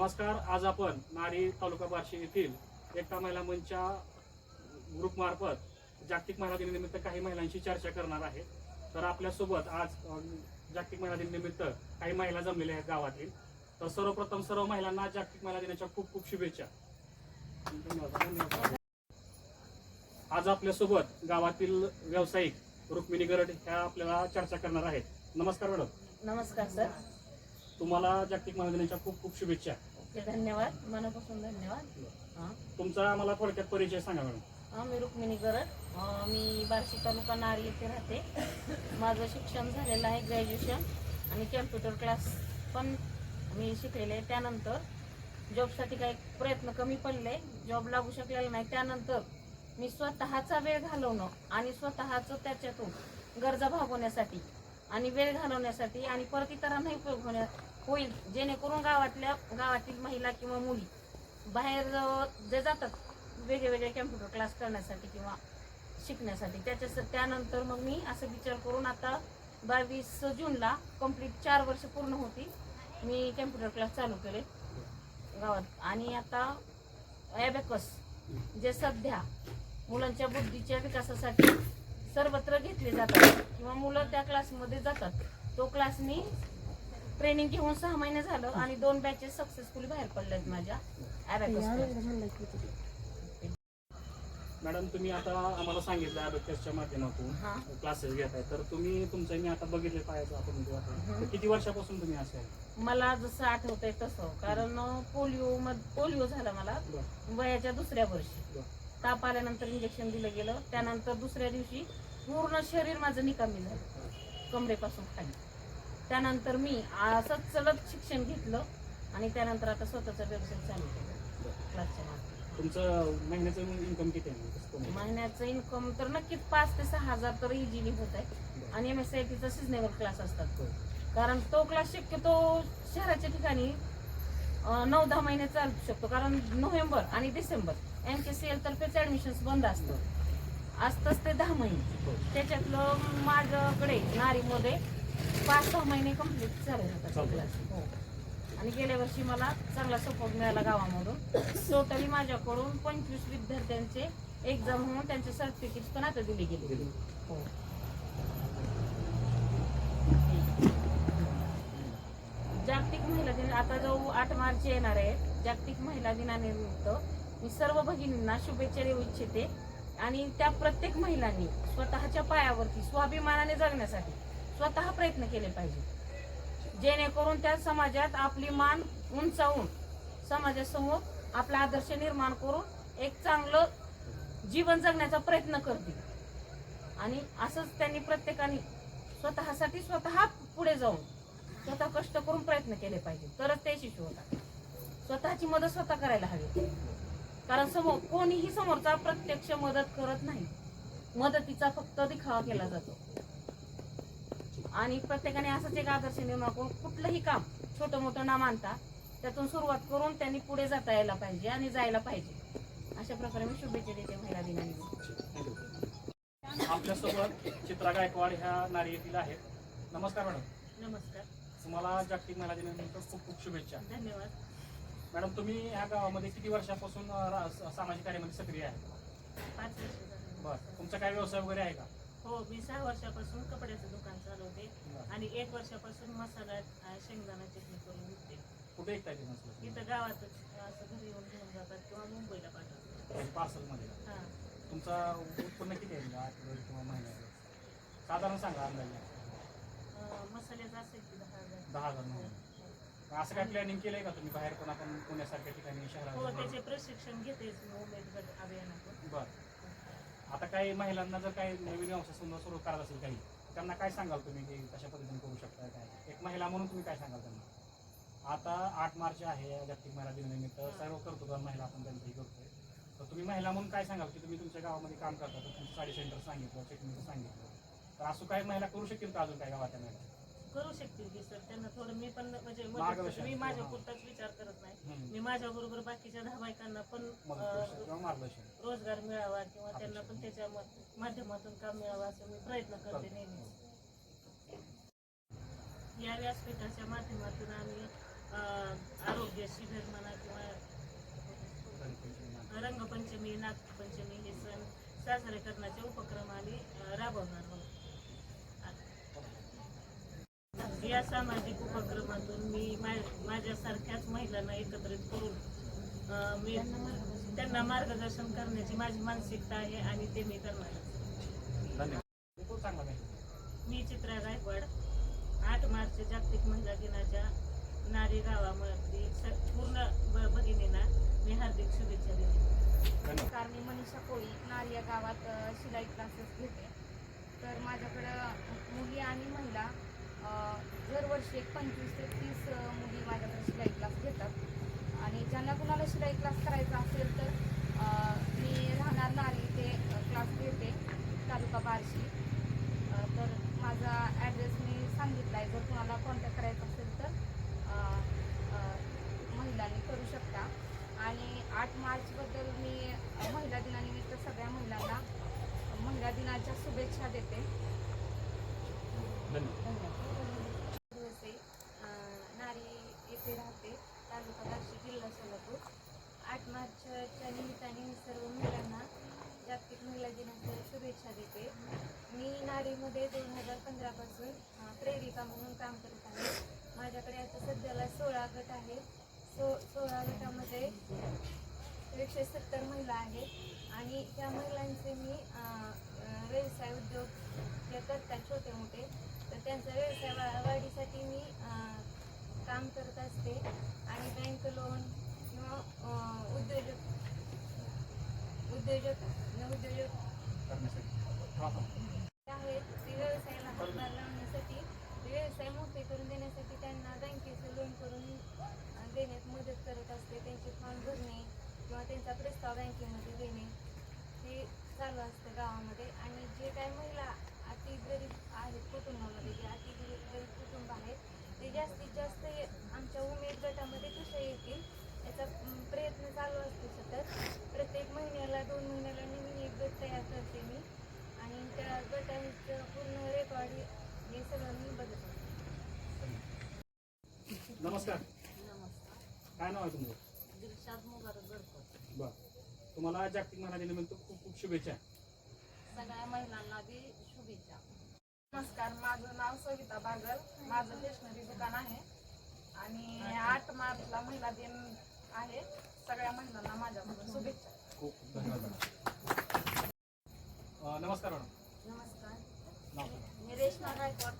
नमस्कार आज आपण नारी तालुका बार्शी येथील एकता महिला मंचच्या ग्रुप मार्फत जागतिक महिला दिनानिमित्त काही महिलांशी चर्चा करणार आहे. तर आपल्यासोबत आज जागतिक महिला दिनानिमित्त काही महिला जमलेल्या आहेत गावातील. तर सर्वप्रथम सर्व महिलांना जागतिक महिला दिनाच्या खूप खूप शुभेच्छा. आज आपल्यासोबत गावातील व्यावसायिक रुक्मिणी गरड ह्या आपल्याला चर्चा करणार आहेत. नमस्कार मॅडम. नमस्कार सर. तुम्हाला जागतिक महिला दिनाच्या खूप खूप शुभेच्छा. ओके धन्यवाद. मनापासून धन्यवाद. हां. तुमचा मला थोडक्यात परिचय सांगा मॅडम. हां, मी रुक्मिणी गरड. अं, मी बार्शी तालुका नारी येथे राहते. माझं शिक्षण झालेलं आहे ग्रॅज्युएशन आणि कॅम्प्युटर क्लास पण मी शिकलेले आहे. त्यानंतर जॉबसाठी काही प्रयत्न कमी पडले. जॉब लागू शकलेला नाही. त्यानंतर मी स्वतःचा वेळ घालवणं आणि स्वतःचं त्याच्यातून गरजा भागवण्यासाठी आणि वेळ घालवण्यासाठी आणि परत इतरांनाही उपयोग होण्या होईल जेणेकरून गावातल्या गावातील महिला किंवा मुली बाहेर जे जातात वेगळे वेगळे कॅम्प्युटर क्लास करण्यासाठी किंवा शिकण्यासाठी. त्याच्या त्यानंतर मग मी असं विचार करून आता बावीस जूनला कंप्लीट चार वर्ष पूर्ण होती मी कॅम्प्युटर क्लास चालू केले गावात. आणि आता ॲबॅकस जे सध्या मुलांच्या बुद्धीच्या विकासासाठी सर्वत्र घेतले जातात किंवा मुलं त्या क्लासमध्ये जातात तो क्लास मी ट्रेनिंग घेऊन सहा महिने झालं आणि दोन बॅचेस सक्सेसफुली बाहेर पडल्यात माझ्या. मॅडम तुम्ही आता आम्हाला सांगितलं अबेकसच्या माध्यमातून हा. क्लासेस घेत आहे तर तुम्ही तुमचं मी आता बघितले पाहायचं आपण म्हणजे किती वर्षापासून तुम्ही असे आहे? मला जसं आठवतंय तसं. कारण पोलिओ मध पोलिओ झाला मला वयाच्या दुसऱ्या वर्षी. ताप आल्यानंतर इंजेक्शन दिलं गेलं. त्यानंतर दुसऱ्या दिवशी पूर्ण शरीर माझं निकामी झालं. कमरेपासून खाली. त्यानंतर मी असंच चलत शिक्षण घेतलं आणि त्यानंतर आता स्वतःचा व्यवसाय चालू केला. क्लासच्या मागे तुमचं महिन्याचं इन्कम किती आहे? कसं तुम्ही? महिन्याचं इन्कम तर नक्कीच पाच ते सहा हजार तर इझिली होत आहे. आणि एम एस आय टीचा सिजनेबल क्लास असतात कारण तो क्लास शक्यतो शहराच्या ठिकाणी नऊ दहा महिने चालू शकतो. कारण नोव्हेंबर आणि December M K C L तर्फेच ऍडमिशन बंद असतं असतंच ते दहा महिने. त्याच्यातलं माझ्याकडे नारीमध्ये पाच सहा महिने कंप्लीट झाले. क्लास हो. आणि गेल्या वर्षी मला चांगला सपोर्ट मिळाला गावामधून. टोटली माझ्याकडून पंचवीस विद्यार्थ्यांचे एक्झाम होऊन त्यांचे सर्टिफिकेट पण आता दिले गेले. हो. जागतिक महिला दिन आता जो आठ मार्च येणार आहे जागतिक महिला दिनानिमित्त मी सर्व भगिनींना शुभेच्छा देऊ इच्छिते. आणि त्या प्रत्येक महिलांनी स्वतःच्या पायावरती स्वाभिमानाने जगण्यासाठी स्वतः प्रयत्न केले पाहिजे. जेणेकरून त्या समाजात आपली मान उंचावून समाजासमोर आपला आदर्श निर्माण करून एक चांगलं जीवन जगण्याचा प्रयत्न करतील. आणि असंच त्यांनी प्रत्येकाने स्वतःसाठी स्वतः पुढे जाऊन स्वतः कष्ट करून प्रयत्न केले पाहिजे. तरच ते शिशू होतात. स्वतःची मदत स्वतः करायला हवी. कारण समोर कोणीही समोरचा प्रत्यक्ष मदत करत नाही. मदतीचा फक्त दिखावा केला जातो. आणि प्रत्येकाने असंच एक आदर्श निर्माण करून कुठलंही काम छोटं मोठं ना मानता त्यातून सुरुवात करून त्यांनी पुढे जाता यायला पाहिजे आणि जायला पाहिजे. अशा प्रकारे मी शुभेच्छा देते महिला दिनानिमित्त. आपल्यासोबत चित्रा गायकवाड ह्या नारी येथील आहेत. नमस्कार मॅडम. नमस्कार. तुम्हाला जागतिक महिला दिनानिमित्त खूप खूप शुभेच्छा. धन्यवाद. मॅडम तुम्ही ह्या गावामध्ये किती वर्षापासून सामाजिक कार्यामध्ये सक्रिय आहे. बरं. तुमचा काय व्यवसाय वगैरे आहे का? हो मी सहा वर्षापासून कपड्याचं दुकान चालवते. आणि एक वर्षापासून मसाला अं, शेंगदाणा चटणी करून विकते. कुठे ऐकताय ते नसलं इथं गावातच असं घरी येऊन घेऊन जातात किंवा मुंबईला पाठवतात. पार्सलमध्ये हां. तुमचा उत्पन्न किती आहे म्हणजे आठवड्यात किंवा महिन्यात साधारण सांगा अंदाजे. अं, मसाल्याचं असेल की दहा हजार. दहा हजार महिने. असं काय प्लॅनिंग केलंय का तुम्ही बाहेर पण आपण पुण्यासारख्या ठिकाणी हो शहरात त्याचे प्रशिक्षण घेतेच मी उमेद गट अभियानातून. बरं. आता काही महिलांना जर काही नवीन व्यवसाय समजा सुरू करत असेल काही त्यांना काय सांगाल तुम्ही की कशा पद्धतीने करू शकता काय? एक महिला म्हणून तुम्ही काय सांगाल त्यांना? आता आठ मार्च आहे जागतिक महिला दिनानिमित्त सर्व करतो दोन महिला आपण त्यांचंही करतोय. तर तुम्ही महिला म्हणून काय सांगाल की तुम्ही तुमच्या गावामध्ये काम करता तर तुमचं साडी सेंटर सांगितलं चटणीचं सांगितलं. तर असं काही महिला करू शकतील का अजून काही गावाच्या महिला? करू शकतील की सर? त्यांना थोडं मी पण म्हणजे मदत मार्गदर्शन करते. मी माझ्या हां. पुरताच विचार करत नाही. हम्म. मी माझ्या बरोबर बाकीच्या दहा बायकांना पण मदत करू शकता अं, किंवा मार्गदर्शन. रोजगार मिळावा किंवा त्यांना पण त्याच्या म- माध्यमातून काम मिळावं असं मी प्रयत्न करते नेहमी. या व्यासपीठाच्या माध्यमातून आम्ही अं, आरोग्य शिबिर म्हणा किंवा रंगपंचमी नागपंचमी हे सण साजरे करण्याचे उपक्रम आम्ही अं, राबवणार आहोत. या सामाजिक उपक्रमातून मी मा- माझ्यासारख्याच महिलांना एकत्रित करून अं, मी त्यांना मार्गदर्शन करण्याची माझी मानसिकता आहे आणि ते मी करणार मी चित्रा गायकवाड. आठ मार्च जागतिक महिला दिनाच्या नारी गावामध्ये पूर्ण भगिनींना मी हार्दिक शुभेच्छा देते. नमस्कार मी मनीषा कोळी नार या गावात शिलाई क्लासेस घेते. तर माझ्याकडं मुली आणि महिला दरवर्षी एक पंचवीस ते तीस मुली माझ्याकडे शिलाई क्लास घेतात. आणि ज्यांना कुणाला शिलाई क्लास करायचा असेल तर मी राहणार नारी ते क्लास घेते तालुका बार्शी. तर माझा ॲड्रेस मी सांगितला आहे. जर कुणाला कॉन्टॅक्ट करायचा असेल तर महिलांनी करू शकता. आणि आठ मार्चबद्दल मी महिला दिनानिमित्त सगळ्या महिलांना महिला दिनाच्या शुभेच्छा देते. धन्यवाद दिवसे नारी येथे राहते तालुका बार्शी जिल्हा सोलापूर आठ मार्चच्या निमित्ताने मी सर्व महिलांना जागतिक महिला दिनाच्या शुभेच्छा देते मध्ये दोन हजार पंधरापासून प्रेरिका म्हणून काम करत आहे. माझ्याकडे आता सध्याला सोळा गट आहे सो सोळा गटामध्ये एकशे सत्तर महिला आहेत. आणि त्या महिलांचे मी व्यवसाय उद्योग जे करतात छोटे मोठे तर त्यांचा व्यवसाय वाढीसाठी मी काम करत असते. आणि बँक लोन किंवा उद्योजक उद्योजक उद्योजक करण्यासाठी हा, हा. आहेत ते व्यवसायाला हातभार लावण्यासाठी व्यवसाय मोठे करून देण्यासाठी त्यांना बँकेचं लोन करून देण्यात मदत करत असते. त्यांचे फॉर्म भरणे किंवा त्यांचा प्रस्ताव बँकेमध्ये देणे हे चालू असतं गावामध्ये. आणि जे काही महिला अति गरीब आहेत कुटुंबामध्ये जे अति गरीब गरीब कुटुंब आहेत ते जास्तीत जास्त आमच्या उमेद गटामध्ये कसे येतील याचा प्रयत्न चालू असतो सतत. प्रत्येक महिन्याला दोन महिन्याला नवीन एक गट तयार करते मी. आणि त्या गटांचं पूर्ण रेकॉर्ड हे सगळं मी बघत असते नमस्कार. काय नाव आहे तुमचं? बर. तुम्हाला जागतिक महिला दिनानिमित्त खूप खूप शुभेच्छा. सगळ्या महिलांना बी शुभेच्छा. नमस्कार माझं नाव सविता बागल माझं स्टेशनरी दुकान आहे. आणि आठ मार्चला महिला दिन आहे. सगळ्या महिलांना माझ्याकडून शुभेच्छा. खूप खूप धन्यवाद नमस्कार मॅडम. नमस्कार. मी रेश्मा गायकवाड.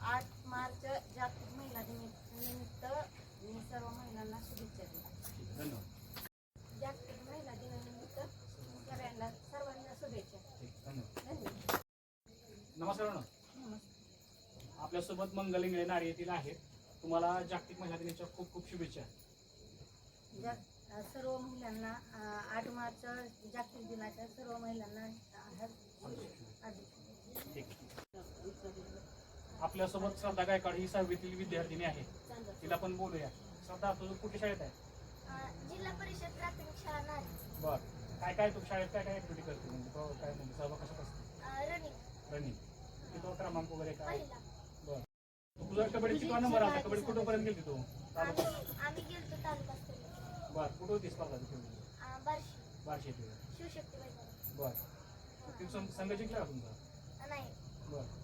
आठ मार्च जागतिक महिला दिनी- निमित्त मी सर्व महिलांना शुभेच्छा देते. धन्यवाद. जागतिक महिला दिनानिमित्त सगळ्यांना सर्वांना शुभेच्छा. ठीक धन्यवाद. नमस्कार आपल्यासोबत मंगल इंगळे नारी येथील आहेत. तुम्हाला जागतिक महिला दिनाच्या खूप खूप शुभेच्छा. सर्व महिलांना आठ मार्च जागतिक दिनाच्या सर्व महिलांना आपल्यासोबत श्रद्धा गायकवाड ही सहावीतील विद्यार्थिनी आहे. तिला पण बोलूया. श्रद्धा तुझं कुठे शाळेत आहे? जिल्हा परिषद प्राथमिक शाळा बर. काय काय तू शाळेत काय काय ऍक्टिव्हिटी करते म्हणजे? प्र- काय म्हणजे? सहभाग कशात असते? रनिंग रनिंग किती क्रमांक वगैरे काय? पहिला. बर. तुझा कबड्डी किती नंबर आला कबड्डी कुठपर्यंत गेली तू? तालुका आम्ही आम्ही गेलतो तालुका स्तरीय. बर. कुठं होती स्पर्धा तिथे? अं, बार्शी. बारशे शिवशक्ती मैदान. बर. ती सं- संघ जिंकला का तुमचा? नाही. बर.